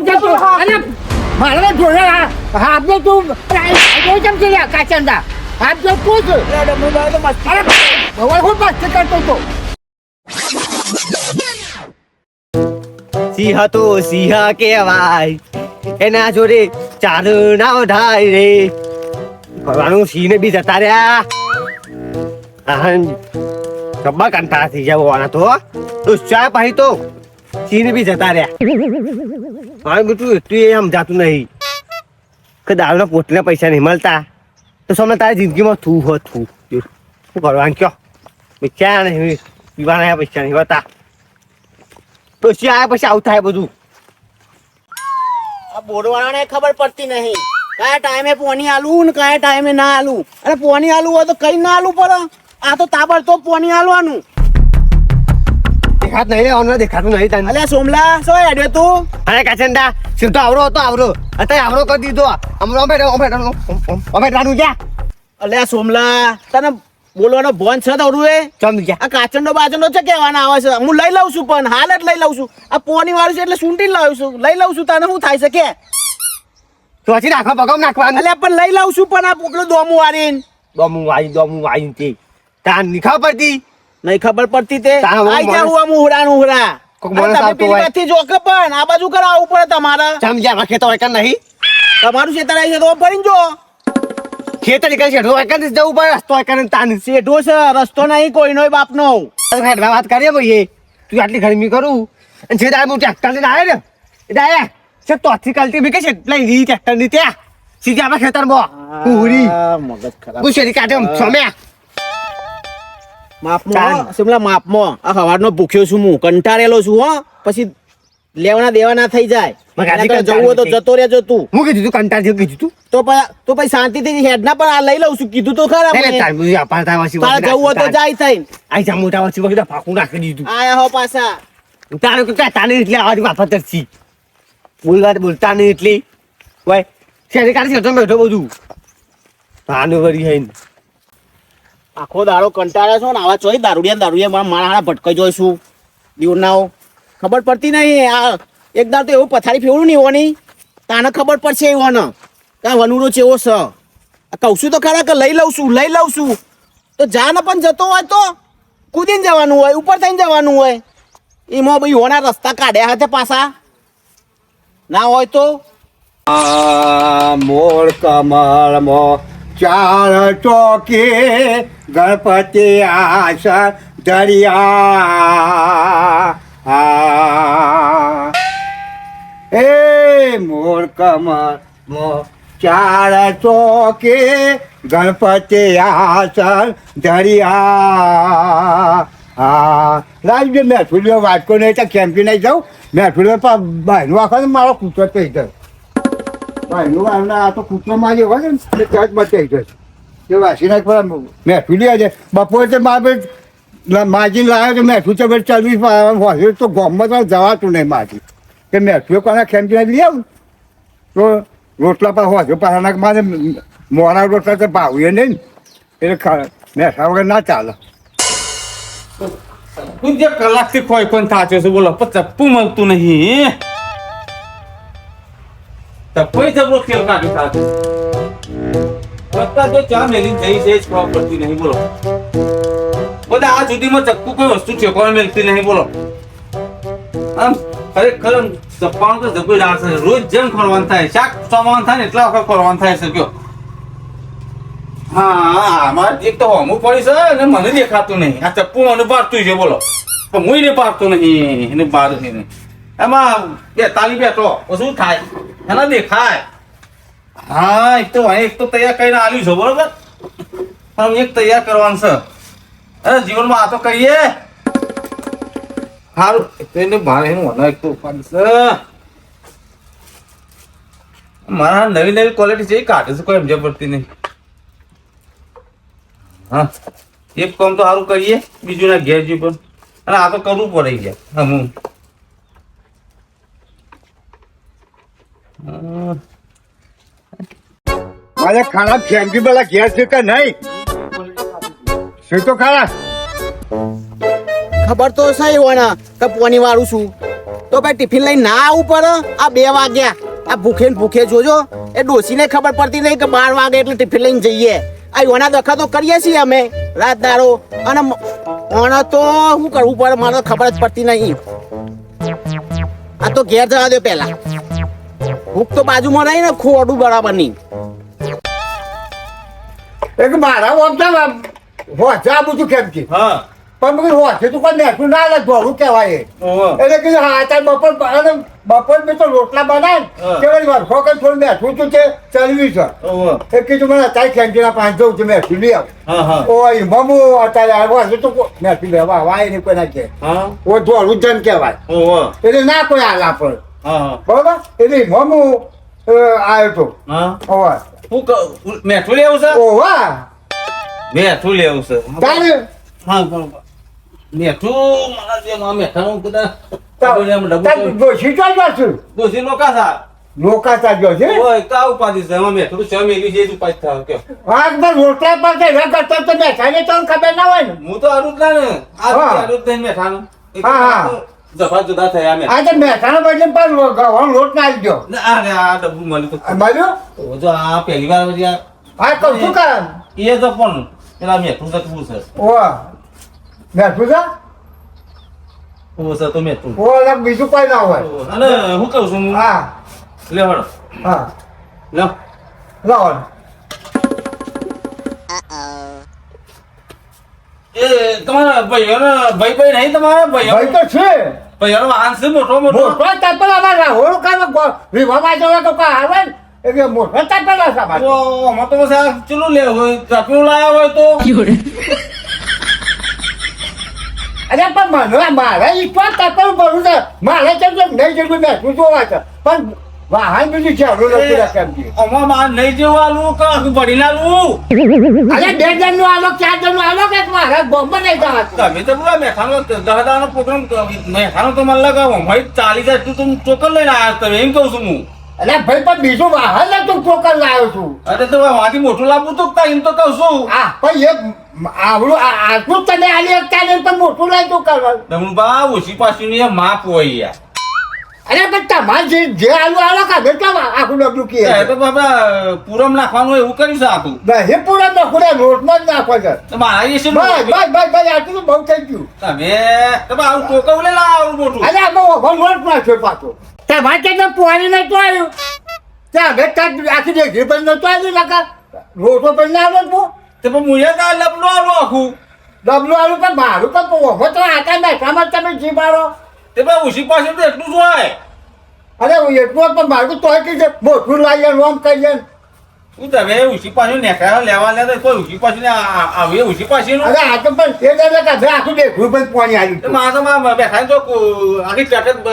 જતો અને મારે જોડે હાફ જો તું જોઈ કેમ છે કાચંદા હાફ જો તું જ અરે ડમરુભાઈ તો મસ્તી અરે ભગવાન ખૂબ મસ્તી કરતો તો સિંહ તો સિંહ કહેવાય એના જોડે ચાર ના ઢાય રે ભગવાન સિંહ ને બી જતા રહ્યા આહન ખબ્બા કંટાળા થઈ ગયા હોવાના તો તો ચા પાહી તો સિંહ બી જતા રહ્યા. હા બેટું તું એ સમજાતું નહીં કે દારૂના પોટના પૈસા નહીં મળતા. તો સમય તારી જિંદગીમાં થું હો થું શું કરવાનું? કયો? પૈસા નહીં પીવાના પૈસા નહીં હોતા? પછી આયા પછી આવું થાય બધું. આ બોરવાળાને ખબર પડતી નહીં. કયા ટાઈમે પોની આલું ને કયા ટાઈમે ના આલું? અરે પોની આલું હોય તો કઈ ના આલું પડે? આ તો તાબડતોબ પોની આલવાનું. દેખાત નહીં ઓન દેખાતું નહીં તને. અલ્યા સોમલા શું હેડ્યો તું? અરે શું તો આવરો હતો આવરો. અત્યારે આવરો કરી દીધો. અમરો અમે અમે અમે રાનું ગયા અલ્યા સોમલા તને બોલવાનો ભોન છે તારું એ? ચમ ગયા આ કાચંડો બાચંડો છે કહેવાના આવે છે. હું લઈ લઉં છું પણ હાલ જ લઈ લઉં છું. આ પોની વાળું છે એટલે સુંટી લાવું છું. લઈ લઉં છું તને શું થાય છે કે પછી નાખવા પગમ નાખવાનું. એટલે પણ લઈ લઉં છું પણ આ પોકલું દોમું વાળીને. દોમું વાળી દોમું વાઈ તે. તાર નીખા પડતી નહીં ખબર પડતી તે. આઈ જા હું ઉહરા ઉહરા તમે પેલી હોય. બાજુથી જો કે પણ આ બાજુ કરાવવું પડે તમારે. ચમ રાખે તો વાયકા નહીં. તમારું ખેતર આવી છે તો ફરીને જો. ખેતર નીકળે છે વાયકા જવું પડે રસ્તો વાયકા તાન શેઠો છે રસ્તો નહીં કોઈનો બાપનો. હેડવા વાત કરીએ ભાઈ તું આટલી ગરમી કરું. અને જે દાડે હું ટ્રેક્ટર લઈને આવ્યો ને એટલે દાડે છે તોથી કલતી બી કે છે લઈ રી ટ્રેક્ટરની ત્યાં. સીધી આપણા ખેતરમાં. પૂરી મગજ ખરાબ. ગુસ્સેથી કાઢે છમ્યા માપમાં. સિમલા માપમાં? આ હવારનો ભૂખ્યો છું હું. કંટાળેલો છું હો. પછી લેવાના દેવાના થઈ જાય. જવું તો જતો રહેજો તું. હું કીધું તું કંટાળ જેવું કીધું તું? તો તો પછી શાંતિથી હેડના પણ આ લઈ લઉં છું. કીધું તો ખરા. તાર જવું તો જાય થઈ આઈ જા મોટા વાસી વગર ફાકું નાખી દીધું. આયા હો પાછા. તારે તો તાને એટલે આવાજ માફત તરસી બોલવા વાત બોલતા નહીં એટલી. હોય શેરી કાઢી છે બેઠો બધું. ભાનુભરી હઈ આખો દાડો કંટાળ્યો છો ને, આવા ચોઈ દારૂડિયા દારૂડિયા મારા હાડા ભટકાઈ જોઈશું દીવનાઓ ખબર પડતી નહીં, આ એક દાડ તો એવું પથારી ફેવડું નહીં હોવાની. તાને ખબર પડશે એવું હોને કાં વનુરો છે છે? સ કહું છું તો ખરા કે લઈ લઉં છું, લઈ લઉં છું. તો જા ને પણ જતો હોય તો કૂદીને જવાનું હોય, ઉપર થઈને જવાનું હોય. એમાં ભાઈ હોના રસ્તા કાઢ્યા હતા પાછા. ના હોય તો? આ મોર કમળમાં ચાર ચોકે ગણપતિ આસન દરિયા આ એ મોર મો ચાર ચોકે ગણપતિ આસન દરિયા હા રાજ્ય મેં થોડી વાટકો નહીં તો કેમ્પી નહીં જાઉં? મેં થોડી બહેનો આખો મારો કૂતરો થઈ ગયો ભાઈનું વાળને આ તો કૂતરોમાં જે હોય ને ત્યાં જ બચાવી જશે એ વાસી પર છે બપોરે તો મારે માજી લાવ્યો તો મેઠું તો ભાઈ ચલવી હોય. તો ગામમાં જવાતું નહીં માજી. કે મેઠું કોના ખેમચી લઈ આવું? તો રોટલા પર હોય પાછા મારે મોડા રોટલા તો ભાવીએ નહીં એટલે મેઠા વગર ના ચાલે. તું જે કલાકથી કોઈ કોણ થાચો છે, બોલો પણ ચપ્પુ મળતું નહીં. ચપ્પુય જબરો ખેલ કાઢી થાચો બધા જો ચા મેલી જઈ છે, જ ખબર નહીં, બોલો. બધા આ સુધીમાં ચક્કુ કોઈ વસ્તુ ઠેકવા મેલતી નહીં, બોલો. આમ ખરેખર આમ ચપ્પાનું તો જબરી રાસ છે. રોજ જેમ ખોરવાનું થાય, શાક સમાન થાય ને એટલા વખત ખોરવાનું થાય છે, કયો. હા, આમાં એક તો હોમું પડી છે અને મને દેખાતું નહીં. આ ચપ્પુ મને પાડતું છે, બોલો. પણ હું ને પાડતો નહીં, એને પાડે નહીં. એમાં બે તાલી બેઠો શું થાય. એને દેખાય હા, એક તો એક તો તૈયાર કરીને આવ્યું છે, બરોબર? પણ એક તૈયાર કરવાનું છે. અરે, જીવનમાં આ તો છે. મારા નવી નવી ક્વોલિટી છે, એ કાઢે છે, કોઈ સમજ પડતી નહીં. હા. એક કામ તો સારું કરીએ બીજું ના ઘેર જી પણ આ તો કરવું પડે ગયા હા હું હા. મારે ખાણા ફેંકી પેલા ઘેર છે કે નહીં? શું તો ખરા ખબર તો સહી વણા કે પોની વાળું છું. તો ભાઈ ટિફિન લઈને ના આવું પડે? આ બે વાગ્યા. આ ભૂખે ભૂખે જોજો. એ ડોસીને ખબર પડતી નહીં કે બાર વાગે એટલે ટિફિન લઈને જઈએ. આ યોના દખા તો કરીએ છીએ અમે રાત દારો અને ઓણા તો શું કરવું પડે? મને ખબર જ પડતી નહીં. આ તો ઘેર જવા દો પહેલા. ભૂખ તો બાજુમાં રહી ને ખોડું બરાબર નહીં એક મારા ઓમતા હોશે આ બધું કેમ કે? હા. પણ મેં કીધું હોશે તું કોઈ નેઠું ના લે ધોળું કહેવાય એટલે કીધું હા તાર બપોર અને બપોર મેં તો રોટલા બનાય હા. કે વળી વરખો કે થોડું મેઠું તું છે. ચલવી છે. એ કીધું મને અત્યારે ખેંચીના પાંચ જવું છે મેઠું લઈ આવ. હા હા. ઓય મમુ અત્યારે આવ્યો હશે તો મેઠું લેવા વાય નહીં કોઈ ના કે. હા. ઓ ધોળું જન કહેવાય. એટલે ના કોઈ આલા હા બરોબર? એટલે મમુ આવ્યો તો ઓવા. હું મેઠું લેવું છે? ઓવા. મેઠું લેવું છે. તારે હા બરોબર. મેઠું મારા જે માં મેઠાનું કદાચ ડોશી તો જ છું? દોશી લોકા સા લોકા તાજો છે? ઓય કા ઉપાધિ છે? એમાં મેઠું છે મેલી છે ઉપાધિ થાય કે આજ પર રોટલા પર કે ન કરતો તો બેઠાને તો ખબર ના હોય ને. હું તો જ ના ને આ. આડું મેઠાનું હા, હા. જફા જુદા થયા મેં આજે મેઠાનો બાજુ પર ગવાનો લોટ ના આવી ગયો આ રે આ ડબ્બુ મળ્યું તો આ મળ્યો તો જો આ પહેલી વાર પછી આ આ કહું છું કામ. એ તો પણ પેલા મેઠું થતું છે. ઓવા બેઠું છે? ઓ છે તો મેઠું. ઓ બીજું કોઈ ના હોય. અને હું કહું છું? હા. લે હળ. હા. લે. લાવો. એ તમારા ભાઈઓનો ભાઈ ભાઈ નહીં તમારા ભાઈ ભાઈઓ તો છે. ભાઈઓનો વાહન છે મોટો મોટો. મોટો તાપેલ અમારે વિવાહમાં જવા તો કોઈ આવે ને એટલે મોટો તાપેલ હશે આમાં તો બસ આ લે હોય ચાપીનું લાયા હોય તો. અરે પણ મને મારે ઈચ્છા તાપેલ ભરવું છે. મારે કે નહીં જેટલું બેઠું જોવા છે. પણ વાહન બીજું છે નથી. નહીં કે અરે બે જણનું આલો ચાર જણનું આલો કે મારે બોમ્બે નહીં તમે તો પ્રોગ્રામ મને લગાવો ભાઈ ચાલી જાય તું ચોકર લઈને આવ્યા તમે એમ કહું છું હું અરે ભાઈ પણ બીજું વાહન તું ચોકર લાવ્યો છું અરે તો વાંથી મોટું લાવવું તો એમ તો કહું છું પણ એક આવડું આ- આટલું તને આલી પણ મોટું લઈ તું કરવાનું બા ઓછી પાછું ની માપ હોય યાર અરે પણ તમારે જે જે આલુ આલો કાઢે તો આખું ડબલું એ તો બાબા પૂરમ નાખવાનું એવું કર્યું છે હે પૂરમ નાખું નખુડા રોટમાં જ નાખવા છે. તો મારા એ શું બસ બસ બસ બસ આટલું તો બહુ થઈ ગયું. તમે તમે આવું કોકવ લે આવું મોટું. અરે આમાં ઓભણ રોટ નાખ્યો પાછો. તમારે ત્યાં પોણી નતું આવ્યું. ત્યાં હવે ત્યાં આખી ઘી પણ નતું આવ્યું નકા રોટો પણ ના આવ્યો તું. તે પણ મુએ કા લબલું આલું આખું? ડબલું આવ્યું પણ મારું પણ ઓભો તો આટા નાખામાં તમે જીવાડો તે ભાઈ ઓછી પાછું તો એટલું જ હોય. અરે હું એટલું પણ મારું તો કીધે મોટું લાવીએ રોમ કહીએ શું તમે ઓછી પાછું નેખાયા લેવા લે તો કોઈ પાછી ને આવી પાછી નું અરે આ તો પણ એ દાદા કાઢે આખું દેખું પણ પોણી આવ્યું તો તું. મારા તો મારા બેઠા તો આખી ચટક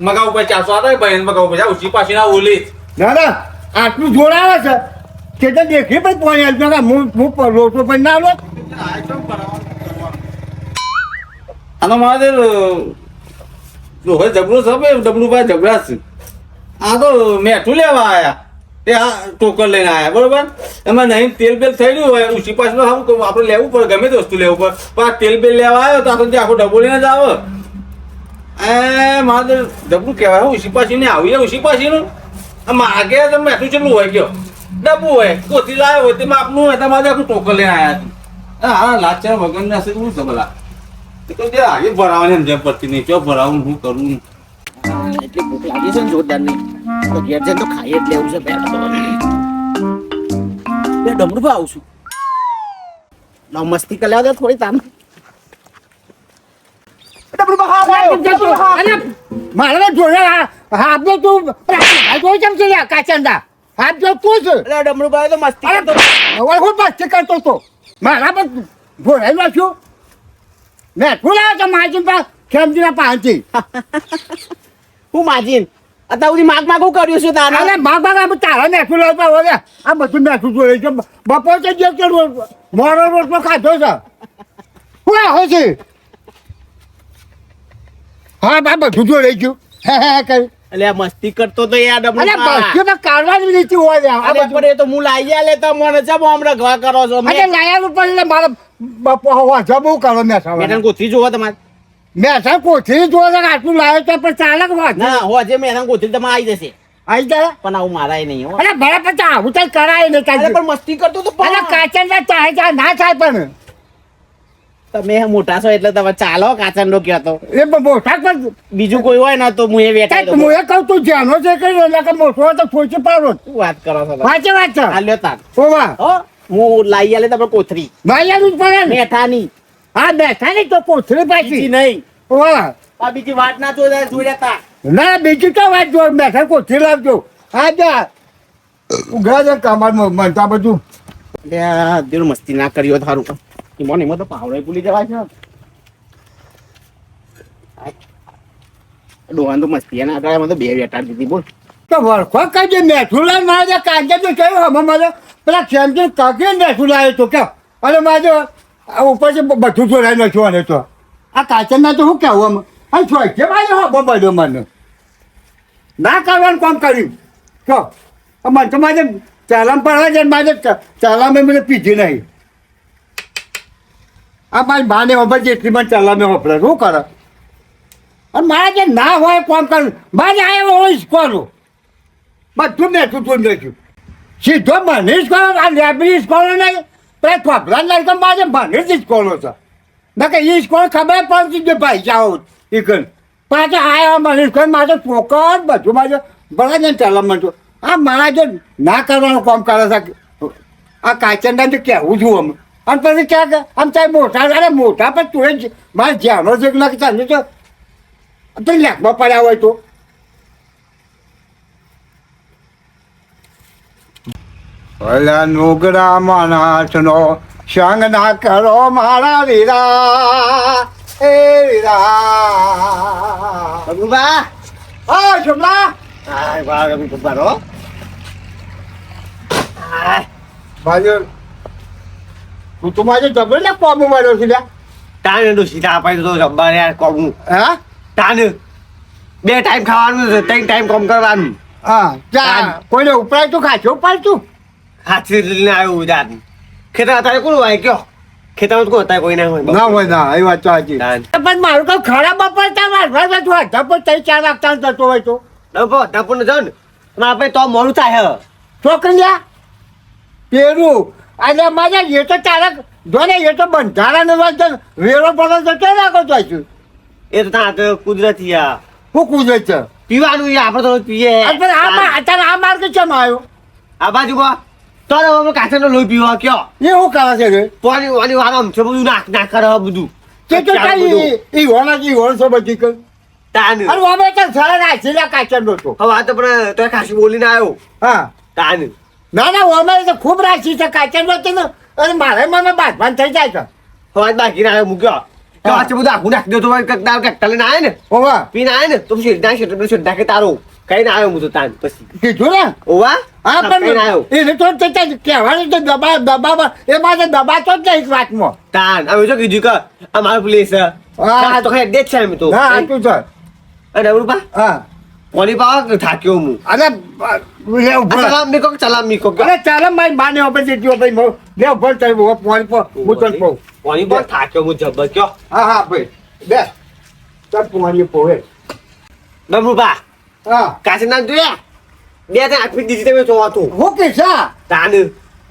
મગા ઉપર ચાસો આતા બહેન મગા ઉપર ઓછી પાછી ના ઓલી. જ. ના ના આટલું જોડાવે છે કે તો દેખી પણ પોણી આવ્યું હું હું લોટો પણ ના લો. આનો મારે જો હવે જબરું છે ડબલુભાઈ ડબલું ભાઈ જબરા છે. આ તો મેઠું લેવા આવ્યા તે આ ટોકર લઈને આવ્યા બરોબર? એમાં નહીં, તેલ બેલ થઈ રહ્યું હોય, ઉછી પાછળ સારું આપણે લેવું પડે, ગમે તે વસ્તુ લેવું પડે. પણ આ તેલ બેલ લેવા આવ્યો તો આપણે આખો ડબો લઈને જ આવે. એ, મારે ડબલું કહેવાય ઉછી પાછીને આવીએ ઉછી પાછીનું. માગે તો મેઠું ચેટલું હોય ગયો ડબ્બુ હોય કોથી લાવ્યો હોય, તેમાં આપણું હોય તમારે આખું ટોકર લઈને આવ્યા હા લાચાર વગર ના શું છે ભલા? તો જે આગે ભરાવાની એમ જેમ પડતી નહીં ચો ભરાવું હું કરું એટલી ભૂખ લાગી છે ને જોરદારની. તો ઘેર જઈને તો ખાઈ જ લેવું છે પેલા તો. બે ડમરું ભાવ છું. લાવ મસ્તી કરી લેવા દે થોડી તામ મારે જોડે હાથ જો તું જોઈ ચમ છે કાચંદા? હાથ જો તું છે ડમરું ભાઈ તો મસ્તી કરતો હું મસ્તી કરતો તો મારા પર જોડાઈ નાખ્યું મેં તું લાવ્યો તો માજી પા ખેમજીના પાંચી હું માજીન? અત્યાર સુધી માગ માગું કર્યું છું તારા અરે માગ માગ આ તારા મેઠું પર હવે આ બધું મેઠું જોડે છે. બપોર તો જે કે મોરો રોટલો ખાધો છે. શું આવો છે? હા બા બધું જોડે ગયું હે હે હે કરી. એટલે આ મસ્તી કરતો તો યાર અરે. બસ્યું તો કાઢવાની નીતિ હોય આ અરે પણ એ તો હું લાઈ લે તો મને છે હમણાં ઘર કરો છો. અરે લાયા ઉપર એટલે મારે બપો હવા જબું કરો મેં મેડમ કોથી જોવો તમારે. મેઠા કોથળી જોવે કે આટલું લાવે તો પણ ચાલે કે વાત ના હોજે મેં ગોથરી તમે આવી જશે. આવી જાય પણ આવું મારાય નહીં હો. અરે ભલે પછી આવું તો કરાય નહીં કાંઈ. પણ મસ્તી કરતો તો પણ. કાચન ચાહે ચા ના થાય પણ. તમે મોટા છો એટલે તમે ચાલો કાચન નો કહેતો. એ મોટા પણ બીજું કોઈ હોય ને તો હું એ કાંઈક હું એ કહું તું જાનો છે કે એટલે કે મોટો તો ફોચી પાડો. વાત કરો છો? વાંચે વાત છે હાલ્યો લ્યો તાર. ઓવા હો. હું લાવી આલે તમે કોથરી. મારી જ પડે ને. મેઠાની હા બેઠા નહીં તો કોથળી પાછી. નહીં. ઓવા આ બીજી વાત ના જોઈ જોઈ લેતા ના બીજું તો વાત જો બેઠા કોથળી લાવજો. હા જા. ઉઘરા જા કમાર મનતા બધું. દેવ મસ્તી ના કર્યો થારું ઈમોન એમાં તો પાવડે ભૂલી જવાય છે. ડોહાન તો મસ્તી એના આગળ મને તો બે વેટાડ દીધી બોલ. તો વળખો કઈ મેઠું લાવ મારે કાંજે તો કયું હમણાં મારે પેલા ખેમજી કાકે બેસું લાવ્યો તો કે અને મારે ઉપરથી બધું જોડાઈ નાખ્યું અને તો. આ કાચનના તો શું કહેવું આમ? છો કે ભાઈ હબો બધો મને ના કરવાનું કામ કર્યું. કહો મને તો મારે ચાલામ પડવા છે ને મારે ચાલામે મને પીધી નહીં. આ મારી માને વપરાય જેટલી મને ચાલામે વપરાય શું કરે? અને મારે જે ના હોય કોમ કરું મારે આવ્યો હોય સ્કોલો બધું મેં તૂટું નાખ્યું સીધો મને જ કરો આ લેબરી સ્કોલો નહીં. પેલા નહીં તો મારે મને જ સ્કોલો છે. ના કે એ સ્કોલ ખબર પડતી કે ભાઈ જાઓ એ કન પાછા આયા મને સ્કોલ મારે ચોક્કસ બધું મારે ભલે ને ચાલવા માંડ્યો આ મારા જો ના કરવાનું કામ કરે છે. આ કાચંડા તો કહેવું છું અમે અને પછી ક્યાંક આમ ચાહે મોટા, અરે મોટા પણ તું જ મારે જ્યાંનો છે. કે ના ચાલે તો લેખમાં પડ્યા હોય તો. ઓલા નુગરા માણસનો સંગ ના કરો મારા વીરા એ વીરા રઘુબા હા શુભલા હાય વાહ રઘુબા રો ભાઈ તું તો મારે જબર ને કોમ મળ્યો છે લ્યા તાને તો સીધા અપાઈ તો જબ્બર યાર કોમ હા તાને બે ટાઈમ ખાવાનું છે ત્રણ ટાઈમ કોમ કરવાનું હા ચા કોઈને ઉપરાય તું ખાશો પાડતું હાથથી લઈને આવ્યું જાત ખેતર અત્યારે કોણ હોય કયો ખેતરમાં તો કોણ અત્યારે કોઈ ના હોય ના હોય ના એ વાત સાચી પણ મારું કઈ ખરાબ બપોરતા મારવા જતું હતા તઈ ચાર વાગતા જતો હોય તો ડબ્બો ડબ્બો ને જાઓ ને મારા તો મોડું થાય હે. છોકરી લ્યા પેરું એટલે મારે એ તો તારા જો ને એ તો બંધારાને વાત વેરો પડો કે રાખો તો છું એ તો ત્યાં તો કુદરતી આ હું કુદરત છે પીવાનું યાર આપણે તો પીએ અને અત્યારે આ માર્ગ કેમ આવ્યો આ બાજુમાં તો હવે અમે કાચરનો લોહી પીવા કયો? એ હું કરે છે રે પાણી વાની વાર છે બધું નાખ નાખ કરે બધું. કે કે બધું. ઈ હોના જી હોણ છો બધી કર તાન. અરે અમે તો સરળ રાખી કાચર તો. હવે આ તો પણ તો ખાસી બોલીને આવ્યો. હા. તાન. ના ના અમારે તો ખૂબ રાખી છે કાચર નતો ને. અરે મારે મને બાંધવાન થઈ જાય છે. હવે બાકી ના મૂક્યો. તો આ બધું આખું નાખી દો તો દાળ કંઈક ના આવે ને? ઓવા પીને આવે ને તો સીધા સીધા સીધા કે તારો. કઈ ના આવ્યો હું તો તાન પછી. કીધું ને? ઓવા હા પણ એને તો કહેવાનું તો દબા દબા એ મારે દબાતો જ નહીં વાતમાં. તાન અમે શું કીધું કે આ મારું પ્લેસ હા. તો કઈ ડેટ છે એમ તો. હા તું છે અરે રૂપા હા. કોની પાવા થાક્યો હું? અરે. ચલામ મીકો ચલામ મીકો અરે ચાલે મારી માને ઓપર જેટલી ઓપર મો. લે થઈ ઊભો પોણી પો હું તને કહું. પોણી પો થાક્યો હું જબર કયો? હા હા ભાઈ. બે ચાલ પોણી પોહે અમરુપા હા. કાશે નામ જોયા? બે ત્રણ આપી દીધી તમે જોવાતું હું કે છે? તાન.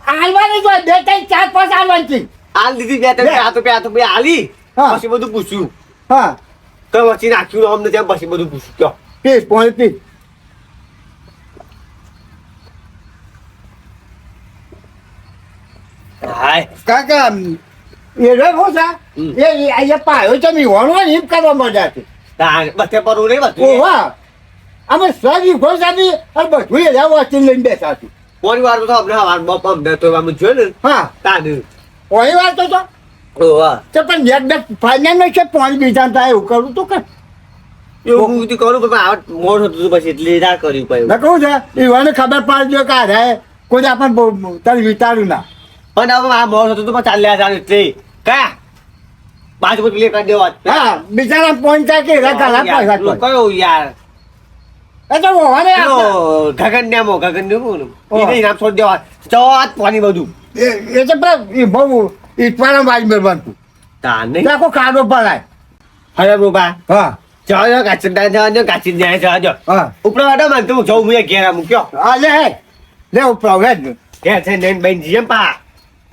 આલવાની જો બે ત્રણ ચાર પાંચ આલવાની આલ દીધી બે ત્રણ. આ તો બે આ તો બે હા. પછી બધું પૂછ્યું. હા. તો વચ્ચે નાખ્યું અમને ત્યાં પછી બધું પૂછ્યું. કયો? P point P. હાય. કાકા એ રે હું છે? એ એ પાયો છે મી હોણો એમ કરવા છે. તાન બધે પરવું નહીં બધું. ઓવા અમે સજી ઘોષાની અને બધું એ રહ્યા વાંચી લઈને બેસા છે કોની વાર તો અમને વાર બપ અમને તો અમે જોયું ને. હા. તાને. કોઈ વાર તો તો ઓવા તો પણ નેટ બેટ ફાઇનાન્સ છે પોઈન્ટ બીજા થાય એવું કરું તો કે એવું હું કરું પણ આ મોડ હતું તો પછી એટલે ના કર્યું પાછું ના કહું છે એવાને ખબર પાડી દો કે રહે. કોઈ આપણને તારે વિચાર્યું ના. પણ હવે આ મોડ હતું તો પણ ચાલ્યા જાણ એટલે. કયા બાજુ પર કરી દેવા હા બિચારા પોઈન્ટ કે ઘણા પૈસા કયો યાર? એ તો હોવાને પેલો ગગન ને મો ગગન ને મો. એને નામ છોડ દેવા. ચોત પાણી બધું. એ તો પેલા એ બહુ ઈટવાના વાજ મેળવાનું તાન નહીં. આખો કાદો ભરાય. હવે બોબા હા. જવા કાચી જવા કાચી જાય જવા દો હા. ઉપર વાટો માન તું જવું મુએ ઘેરા મૂક્યો. આ લે હે લે ઉપર હેડ કે છે નેન બેન જીમ પા.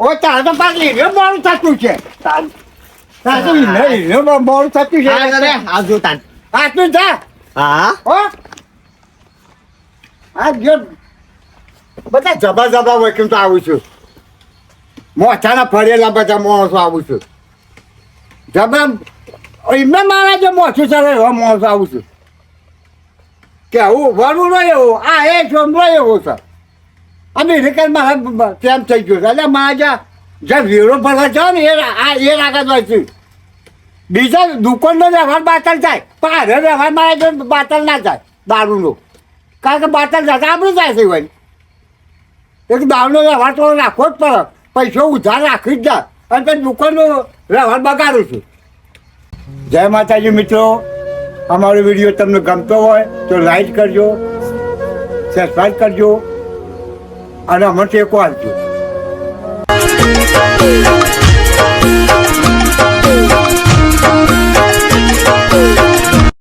ઓ તારે તો પાક રે મોડું થતું છે. તા તારે તો નહીં મોડું થતું છે. આ જો તાન. તું જા. હા? હો? આ જો. બધા જબા જબા વકીમ તો આવું છું. મોચાના ફરેલા બધા માણસો આવું છું. જબા એમને મારા જે મોછું ચાલે એવા માણસો આવું છું. કે હું વરું રહ્યો આ એ ચોમરો એવો છે. અમેરિકન મારા કેમ થઈ ગયો છે. એટલે મારા જ્યાં જ્યાં વેરો ભરવા જાઓ ને, એ આ, એ રાગત હોય છે. બીજા દુકાનનો વ્યવહાર બાતલ થાય પણ હારે વ્યવહાર મારા બાતલ ના થાય દારૂનો. કારણ કે બાતલ દાદા આપણું જાય છે ભાઈ એક દાવનો વ્યવહાર તો રાખવો જ પડે. પૈસો ઉધાર રાખી જ જાય અને પછી દુકાનનો વ્યવહાર બગાડું છું. જય માતાજી મિત્રો. અમારો વીડિયો તમને ગમતો હોય તો લાઈક કરજો સબસ્ક્રાઈબ કરજો, અને અમને ટેકો આપજો.